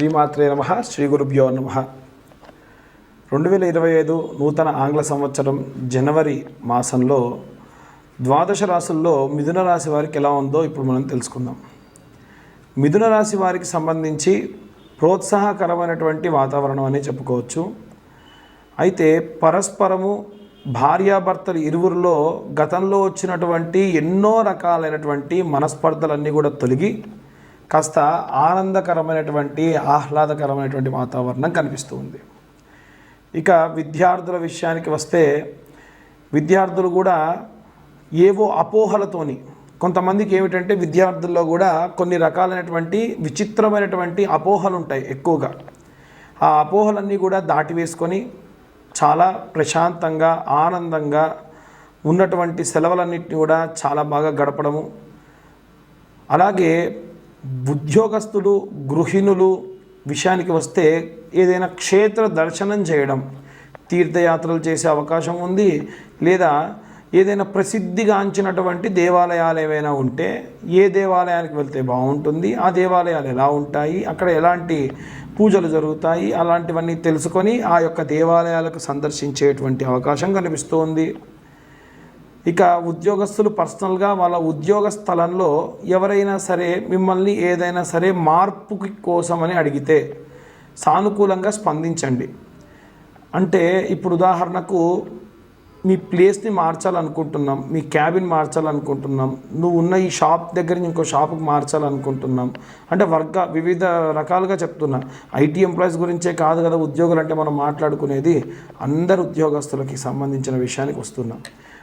శ్రీమాత్రే నమ శ్రీ గురుభ్యో నమ. రెండు వేల ఇరవై ఐదు నూతన ఆంగ్ల సంవత్సరం జనవరి మాసంలో ద్వాదశ రాశుల్లో మిథున రాశి వారికి ఎలా ఉందో ఇప్పుడు మనం తెలుసుకుందాం. మిథున రాశి వారికి సంబంధించి ప్రోత్సాహకరమైనటువంటి వాతావరణం అని చెప్పుకోవచ్చు. అయితే పరస్పరము భార్యాభర్తలు ఇరువురిలో గతంలో వచ్చినటువంటి ఎన్నో రకాలైనటువంటి మనస్పర్ధలన్నీ కూడా తొలగి కాస్త ఆనందకరమైనటువంటి ఆహ్లాదకరమైనటువంటి వాతావరణం కనిపిస్తూ ఉంది ఇక విద్యార్థుల విషయానికి వస్తే విద్యార్థులు కూడా ఏవో అపోహలతోని కొంతమందికి ఏమిటంటే విద్యార్థుల్లో కూడా కొన్ని రకాలైనటువంటి విచిత్రమైనటువంటి అపోహలు ఉంటాయి ఎక్కువగా. ఆ అపోహలన్నీ కూడా దాటివేసుకొని చాలా ప్రశాంతంగా ఆనందంగా ఉన్నటువంటి సెలవులన్నింటినీ కూడా చాలా బాగా గడపడము. అలాగే ఉద్యోగస్తులు గృహిణులు విషయానికి వస్తే ఏదైనా క్షేత్ర దర్శనం చేయడం తీర్థయాత్రలు చేసే అవకాశం ఉంది. లేదా ఏదైనా ప్రసిద్ధిగాంచినటువంటి దేవాలయాలు ఏవైనా ఉంటే ఏ దేవాలయానికి వెళ్తే బాగుంటుంది ఆ దేవాలయాలు ఎలా ఉంటాయి అక్కడ ఎలాంటి పూజలు జరుగుతాయి అలాంటివన్నీ తెలుసుకొని ఆ యొక్క దేవాలయాలకు సందర్శించేటువంటి అవకాశం కనిపిస్తోంది. ఇక ఉద్యోగస్తులు పర్సనల్గా వాళ్ళ ఉద్యోగ స్థలంలో ఎవరైనా సరే మిమ్మల్ని ఏదైనా సరే మార్పుకి కోసమని అడిగితే సానుకూలంగా స్పందించండి. అంటే ఇప్పుడు ఉదాహరణకు మీ ప్లేస్ని మార్చాలనుకుంటున్నాం మీ క్యాబిన్ మార్చాలనుకుంటున్నాం నువ్వు ఉన్న ఈ షాప్ దగ్గర నుంచి ఇంకో షాప్కి మార్చాలనుకుంటున్నాం. అంటే వర్గ వివిధ రకాలుగా చెప్తున్నా. ఐటీ ఎంప్లాయీస్ గురించే కాదు కదా ఉద్యోగులు అంటే మనం మాట్లాడుకునేది. అందరు ఉద్యోగస్తులకి సంబంధించిన విషయానికి వస్తున్నాం.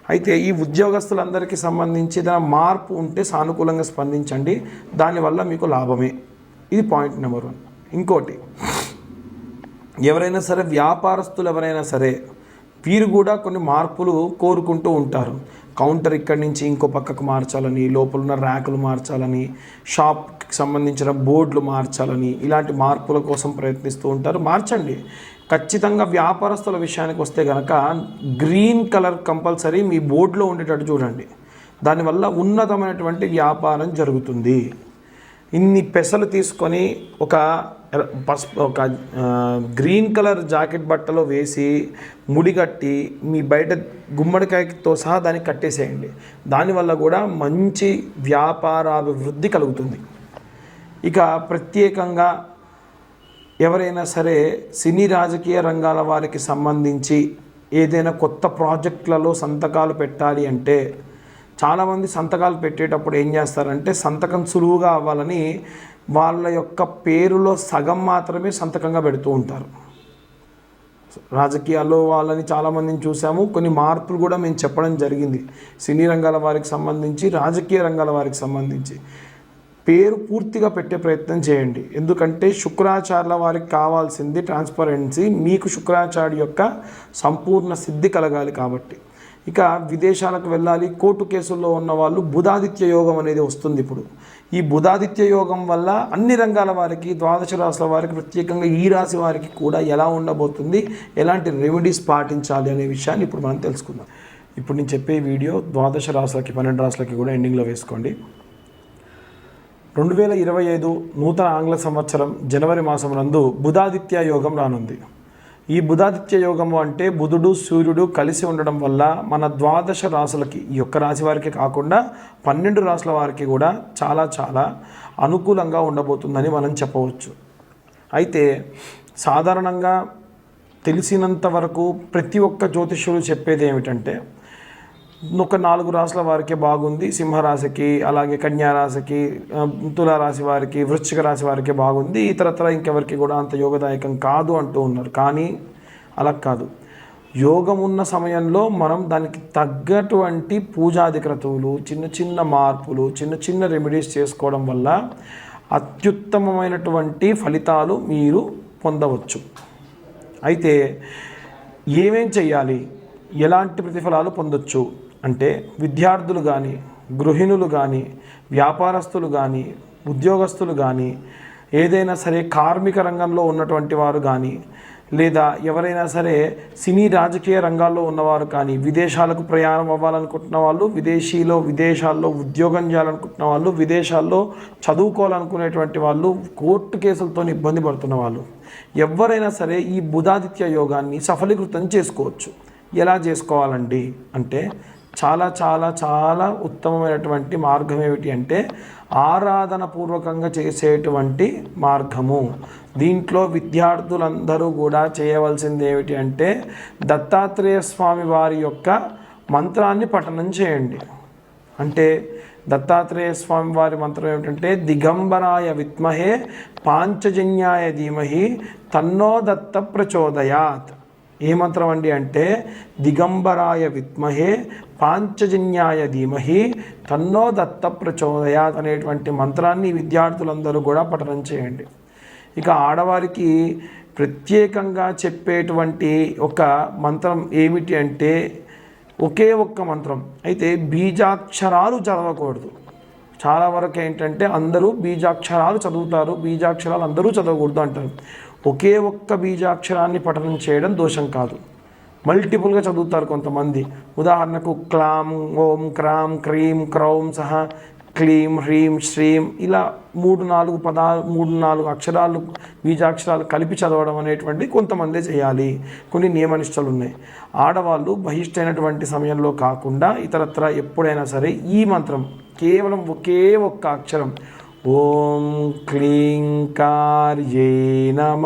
అయితే ఈ ఉద్యోగస్తులందరికీ సంబంధించిన మార్పు ఉంటే సానుకూలంగా స్పందించండి. దానివల్ల మీకు లాభమే. ఇది పాయింట్ నెంబర్ వన్. ఇంకోటి ఎవరైనా సరే వ్యాపారస్తులు ఎవరైనా సరే వీరు కూడా కొన్ని మార్పులు కోరుకుంటూ ఉంటారు. కౌంటర్ ఇక్కడి నుంచి ఇంకో పక్కకు మార్చాలని లోపల ఉన్న ర్యాకులు మార్చాలని షాప్కి సంబంధించిన బోర్డులు మార్చాలని ఇలాంటి మార్పుల కోసం ప్రయత్నిస్తూ ఉంటారు. మార్చండి. ఖచ్చితంగా వ్యాపారస్తుల విషయానికి వస్తే కనుక గ్రీన్ కలర్ కంపల్సరీ మీ బోర్డులో ఉండేటట్టు చూడండి. దానివల్ల ఉన్నతమైనటువంటి వ్యాపారం జరుగుతుంది. ఇన్ని పెసలు తీసుకొని ఒక పసుపు ఒక గ్రీన్ కలర్ జాకెట్ బట్టలో వేసి ముడిగట్టి మీ బయట గుమ్మడికాయతో సహా దాన్ని కట్టేసేయండి. దానివల్ల కూడా మంచి వ్యాపారాభివృద్ధి కలుగుతుంది. ఇక ప్రత్యేకంగా ఎవరైనా సరే సినీ రాజకీయ రంగాల వారికి సంబంధించి ఏదైనా కొత్త ప్రాజెక్టులలో సంతకాలు పెట్టాలి అంటే చాలామంది సంతకాలు పెట్టేటప్పుడు ఏం చేస్తారంటే సంతకం సులువుగా అవ్వాలని వాళ్ళ యొక్క పేరులో సగం మాత్రమే సంతకంగా పెడుతూ ఉంటారు. రాజకీయాల్లో వాళ్ళని చాలామందిని చూసాము. కొన్ని మార్పులు కూడా మేము చెప్పడం జరిగింది. సినీ రంగాల వారికి సంబంధించి రాజకీయ రంగాల వారికి సంబంధించి. పేరు పూర్తిగా పెట్టే ప్రయత్నం చేయండి. ఎందుకంటే శుక్రాచార్యుల వారికి కావాల్సింది ట్రాన్స్పరెన్సీ మీకు శుక్రాచార్య యొక్క సంపూర్ణ సిద్ధి కలగాలి కాబట్టి. ఇక విదేశాలకు వెళ్ళాలి కోర్టు కేసుల్లో ఉన్న వాళ్ళు బుధాదిత్య యోగం అనేది వస్తుంది ఇప్పుడు. ఈ బుధాదిత్య యోగం వల్ల అన్ని రంగాల వారికి ద్వాదశ రాశుల వారికి ప్రత్యేకంగా ఈ రాశి వారికి కూడా ఎలా ఉండబోతుంది ఎలాంటి రెమెడీస్ పాటించాలి అనే విషయాన్ని ఇప్పుడు మనం తెలుసుకుందాం. ఇప్పుడు నేను చెప్పే వీడియో ద్వాదశ రాశులకి పన్నెండు రాశులకి కూడా ఎండింగ్లో వేసుకోండి. రెండు వేల ఇరవై ఐదు నూతన ఆంగ్ల సంవత్సరం జనవరి మాసం నందు బుధాదిత్య యోగం రానుంది. ఈ బుధాదిత్య యోగము అంటే బుధుడు సూర్యుడు కలిసి ఉండడం వల్ల మన ద్వాదశ రాశులకి ఈ యొక్క రాశి వారికి కాకుండా పన్నెండు రాశుల వారికి కూడా చాలా చాలా అనుకూలంగా ఉండబోతుందని మనం చెప్పవచ్చు. అయితే సాధారణంగా తెలిసినంత వరకు ప్రతి ఒక్క జ్యోతిష్యులు చెప్పేది ఏమిటంటే ఒక నాలుగు రాసుల వారికి బాగుంది. సింహరాశికి అలాగే కన్యారాశికి తులారాశి వారికి వృశ్చిక రాశి వారికి బాగుంది. ఇతరత్ర ఇంకెవరికి కూడా అంత యోగదాయకం కాదు అంటూ ఉన్నారు. కానీ అలా కాదు. యోగం ఉన్న సమయంలో మనం దానికి తగ్గటువంటి పూజాది క్రతువులు చిన్న చిన్న మార్పులు చిన్న చిన్న రెమెడీస్ చేసుకోవడం వల్ల అత్యుత్తమమైనటువంటి ఫలితాలు మీరు పొందవచ్చు. అయితే ఏమేం చేయాలి ఎలాంటి ప్రతిఫలాలు పొందొచ్చు? అంటే విద్యార్థులు కానీ గృహిణులు కానీ వ్యాపారస్తులు కానీ ఉద్యోగస్తులు కానీ ఏదైనా సరే కార్మిక రంగంలో ఉన్నటువంటి వారు కానీ లేదా ఎవరైనా సరే సినీ రాజకీయ రంగాల్లో ఉన్నవారు కానీ విదేశాలకు ప్రయాణం అవ్వాలనుకుంటున్న వాళ్ళు విదేశీలో విదేశాల్లో ఉద్యోగం చేయాలనుకుంటున్న వాళ్ళు విదేశాల్లో చదువుకోవాలనుకునేటువంటి వాళ్ళు కోర్టు కేసులతో ఇబ్బంది పడుతున్న వాళ్ళు ఎవరైనా సరే ఈ బుధాదిత్య యోగాన్ని సఫలీకృతం చేసుకోవచ్చు. ఎలా చేసుకోవాలండి? అంటే చాలా చాలా చాలా ఉత్తమమైనటువంటి మార్గం ఏమిటి అంటే ఆరాధన పూర్వకంగా చేసేటువంటి మార్గము. దీంట్లో విద్యార్థులందరూ కూడా చేయవలసింది ఏమిటి అంటే దత్తాత్రేయ స్వామి వారి యొక్క మంత్రాన్ని పఠనం చేయండి. అంటే దత్తాత్రేయ స్వామి వారి మంత్రం ఏమిటంటే దిగంబరాయ విద్మహే పాంచజన్యాయ ధీమహి తన్నో దత్త ప్రచోదయాత్. ఏ మంత్రం అండి అంటే దిగంబరాయ విద్మహే పాంచజన్యాయ ధీమహి తన్నో దత్త ప్రచోదయాత్ అనేటువంటి మంత్రాన్ని విద్యార్థులందరూ కూడా పఠనం చేయండి. ఇక ఆడవారికి ప్రత్యేకంగా చెప్పేటువంటి ఒక మంత్రం ఏమిటి అంటే ఒకే ఒక్క మంత్రం. అయితే బీజాక్షరాలు చదవకూడదు. చాలా వరకు ఏంటంటే అందరూ బీజాక్షరాలు చదువుతారు బీజాక్షరాలు అందరూ చదవకూడదు అంటారు. ఒకే ఒక్క బీజాక్షరాన్ని పఠనం చేయడం దోషం కాదు. మల్టిపుల్గా చదువుతారు కొంతమంది. ఉదాహరణకు క్లాం ఓం క్రాం క్రీం క్రౌం సహా క్లీం హ్రీం శ్రీం ఇలా మూడు నాలుగు పదాలు మూడు నాలుగు అక్షరాలు బీజాక్షరాలు కలిపి చదవడం అనేటువంటి కొంతమందే చేయాలి. కొన్ని నియమనిష్టలు ఉన్నాయి ఆడవాళ్ళు బహిష్టైనటువంటి సమయంలో కాకుండా ఇతరత్ర ఎప్పుడైనా సరే ఈ మంత్రం కేవలం ఒకే ఒక్క అక్షరం ఓం క్లీం కార్యే నమ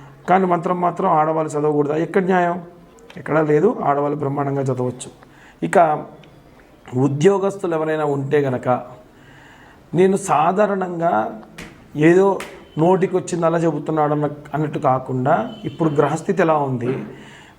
కానీ మంత్రం మాత్రం ఆడవాళ్ళు చదవకూడదా. ఎక్కడ న్యాయం? ఎక్కడా లేదు. ఆడవాళ్ళు బ్రహ్మాండంగా చదవచ్చు. ఇక ఉద్యోగస్తులు ఎవరైనా ఉంటే గనక నేను సాధారణంగా ఏదో నోటికి వచ్చింది అలా చెబుతున్నాడు అన్న అన్నట్టు కాకుండా ఇప్పుడు గ్రహస్థితి ఎలా ఉంది?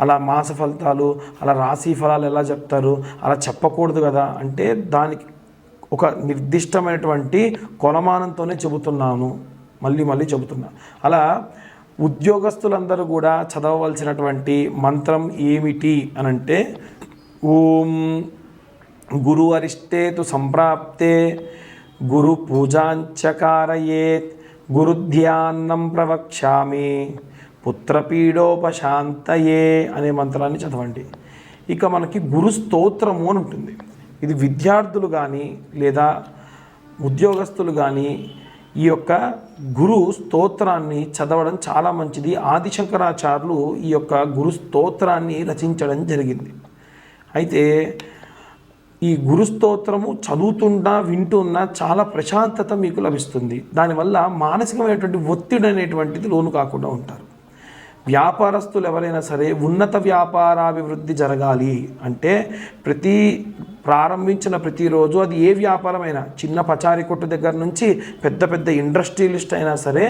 అలా మాస ఫలితాలు అలా రాశి ఫలాలు ఎలా చెప్తారు అలా చెప్పకూడదు కదా? అంటే దానికి ఒక నిర్దిష్టమైనటువంటి కొలమానంతోనే చెబుతున్నాను. మళ్ళీ మళ్ళీ చెబుతున్నా. అలా ఉద్యోగస్తులందరూ కూడా చదవవలసినటువంటి మంత్రం ఏమిటి అని అంటే ఓం గురు అరిష్టేతు సంప్రాప్తే గురు పూజాంచకారయేత్ గురుధ్యాన్నం ప్రవక్ష్యామి. పుత్రపీడోపశాంతయే అనే మంత్రాన్ని చదవండి. ఇక మనకి గురు స్తోత్రము అని ఉంటుంది. ఇది విద్యార్థులు కానీ లేదా ఉద్యోగస్తులు కానీ ఈ యొక్క గురు స్తోత్రాన్ని చదవడం చాలా మంచిది. ఆదిశంకరాచార్యులు ఈ యొక్క గురు స్తోత్రాన్ని రచించడం జరిగింది. అయితే ఈ గురు స్తోత్రము చదువుతున్నా వింటున్నా చాలా ప్రశాంతత మీకు లభిస్తుంది. దానివల్ల మానసికమైనటువంటి ఒత్తిడి అనేటువంటిది లోను కాకుండా ఉంటారు. వ్యాపారస్తులు ఎవరైనా సరే ఉన్నత వ్యాపారాభివృద్ధి జరగాలి అంటే ప్రతి ప్రారంభించిన ప్రతిరోజు అది ఏ వ్యాపారమైనా చిన్న పచారీ కొట్టు దగ్గర నుంచి పెద్ద పెద్ద ఇండస్ట్రియలిస్ట్ అయినా సరే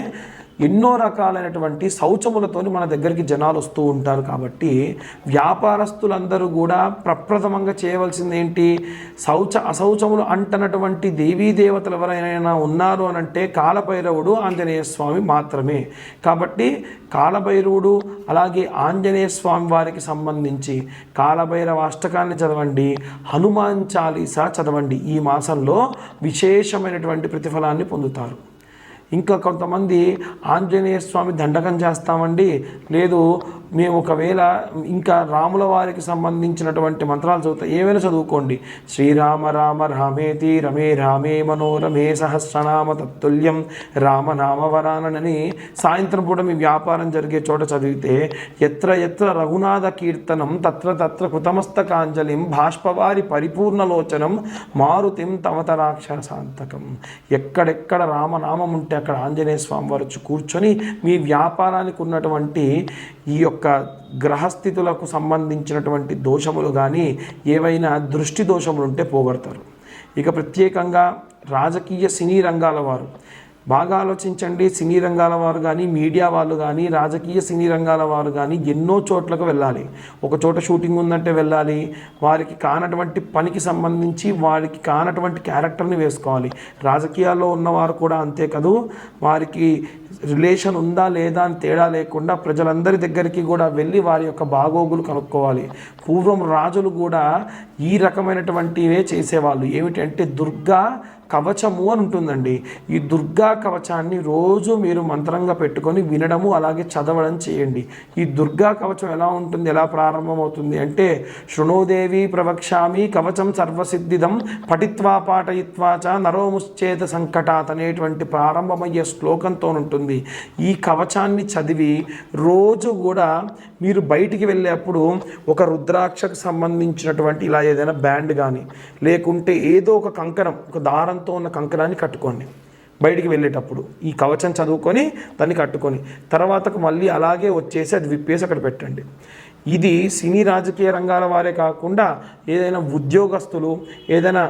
ఎన్నో రకాలైనటువంటి శౌచములతోని మన దగ్గరికి జనాలు వస్తూ ఉంటారు కాబట్టి వ్యాపారస్తులందరూ కూడా ప్రప్రథమంగా చేయవలసింది ఏంటి శౌచ అశౌచములు అంటనటువంటి దేవీ దేవతలు ఎవరైనా ఉన్నారు అని అంటే కాలభైరవుడు ఆంజనేయ స్వామి మాత్రమే. కాబట్టి కాలభైరవుడు అలాగే ఆంజనేయ స్వామి వారికి సంబంధించి కాలభైరవ అష్టకాన్ని చదవండి హనుమాన్ చాలీసా చదవండి. ఈ మాసంలో విశేషమైనటువంటి ప్రతిఫలాన్ని పొందుతారు. ఇంకా కొంతమంది ఆంజనేయ స్వామి దండకం చేస్తామండి. లేదు మేము ఒకవేళ ఇంకా రాముల వారికి సంబంధించినటువంటి మంత్రాలు చదువుతా ఏమైనా చదువుకోండి. శ్రీరామ రామ రామేతి రమే రామే మనోరమే సహస్రనామ తత్తుల్యం రామనామవరానని సాయంత్రం పూట మీ వ్యాపారం జరిగే చోట చదివితే ఎత్ర ఎత్ర రఘునాథ కీర్తనం తత్ర తత్ర కృతమస్తకాంజలిం బాష్పవారి పరిపూర్ణలోచనం మారుతిం తమత సాంతకం. ఎక్కడెక్కడ రామనామం ఉంటే అక్కడ ఆంజనేయ స్వామి వారు వచ్చి కూర్చొని మీ వ్యాపారానికి ఉన్నటువంటి ఈ యొక్క గ్రహస్థితులకు సంబంధించినటువంటి దోషములు కానీ ఏవైనా దృష్టి దోషములు ఉంటే పోగొడతారు. ఇక ప్రత్యేకంగా రాజకీయ సినీ రంగాల వారు బాగా ఆలోచించండి. సినీ రంగాల వారు కానీ మీడియా వాళ్ళు కానీ రాజకీయ సినీ రంగాల వారు కానీ ఎన్నో చోట్లకు వెళ్ళాలి. ఒక చోట షూటింగ్ ఉందంటే వెళ్ళాలి. వారికి కానటువంటి పనికి సంబంధించి వారికి కానటువంటి క్యారెక్టర్ని వేసుకోవాలి. రాజకీయాల్లో ఉన్నవారు కూడా అంతే కదూ. వారికి రిలేషన్ ఉందా లేదా అని తేడా లేకుండా ప్రజలందరి దగ్గరికి కూడా వెళ్ళి వారి యొక్క బాగోగులు కనుక్కోవాలి. పూర్వం రాజులు కూడా ఈ రకమైనటువంటివే చేసేవాళ్ళు. ఏమిటంటే దుర్గా కవచము అని ఉంటుందండి. ఈ దుర్గా కవచాన్ని రోజు మీరు మంత్రంగా పెట్టుకొని వినడము అలాగే చదవడం చేయండి. ఈ దుర్గా కవచం ఎలా ఉంటుంది ఎలా ప్రారంభమవుతుంది అంటే శృణోదేవి ప్రవక్ష్యామి కవచం సర్వసిద్ధిదం పఠిత్వా పాఠయిత్వాచ నరోముశ్చేత సంకటాత్ అనేటువంటి ప్రారంభమయ్యే శ్లోకంతో ఉంటుంది ఈ కవచాన్ని చదివి రోజు కూడా మీరు బయటికి వెళ్ళేప్పుడు ఒక రుద్రాక్షకు సంబంధించినటువంటి ఇలా ఏదైనా బ్యాండ్ కానీ లేకుంటే ఏదో ఒక కంకణం ఒక దారంతో ఉన్న కంకణాన్ని కట్టుకోండి. బయటికి వెళ్ళేటప్పుడు ఈ కవచం చదువుకొని దాన్ని కట్టుకొని తర్వాతకు మళ్ళీ అలాగే వచ్చేసి అది విప్పేసి అక్కడ పెట్టండి. ఇది సినీ రాజకీయ రంగాల వారే కాకుండా ఏదైనా ఉద్యోగస్తులు ఏదైనా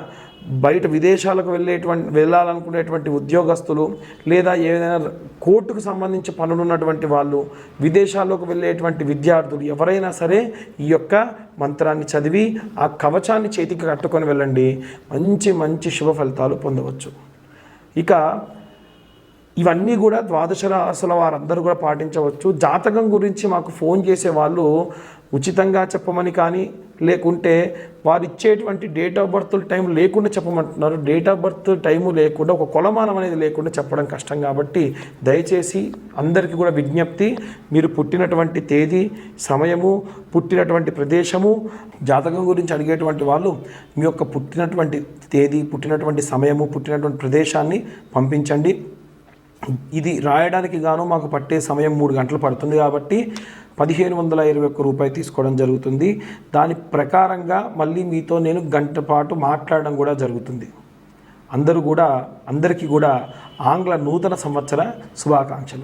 బయట విదేశాలకు వెళ్ళేటువంటి వెళ్ళాలనుకునేటువంటి ఉద్యోగస్తులు లేదా ఏదైనా కోర్టుకు సంబంధించి పనులు ఉన్నటువంటి వాళ్ళు విదేశాల్లోకి వెళ్ళేటువంటి విద్యార్థులు ఎవరైనా సరే ఈ యొక్క మంత్రాన్ని చదివి ఆ కవచాన్ని చేతికి కట్టుకొని వెళ్ళండి. మంచి మంచి శుభ ఫలితాలు పొందవచ్చు. ఇక ఇవన్నీ కూడా ద్వాదశ రాసుల వారందరూ కూడా పాటించవచ్చు. జాతకం గురించి మాకు ఫోన్ చేసే వాళ్ళు ఉచితంగా చెప్పమని కానీ లేకుంటే వారు ఇచ్చేటువంటి డేట్ ఆఫ్ బర్త్ టైం లేకుండా చెప్పమంటున్నారు. డేట్ ఆఫ్ బర్త్ టైము లేకుండా ఒక కొలమానం అనేది లేకుండా చెప్పడం కష్టం కాబట్టి దయచేసి అందరికీ కూడా విజ్ఞప్తి మీరు పుట్టినటువంటి తేదీ సమయము పుట్టినటువంటి ప్రదేశము జాతకం గురించి అడిగేటువంటి వాళ్ళు మీ యొక్క పుట్టినటువంటి తేదీ పుట్టినటువంటి సమయము పుట్టినటువంటి ప్రదేశాన్ని పంపించండి. ఇది రాయడానికి గాను మాకు పట్టే సమయం మూడు గంటలు పడుతుంది కాబట్టి పదిహేను వందల ఇరవై ఒక్క రూపాయి తీసుకోవడం జరుగుతుంది. దాని ప్రకారంగా మళ్ళీ మీతో నేను గంట పాటు మాట్లాడడం కూడా జరుగుతుంది. అందరూ కూడా అందరికీ కూడా ఆంగ్ల నూతన సంవత్సర శుభాకాంక్షలు.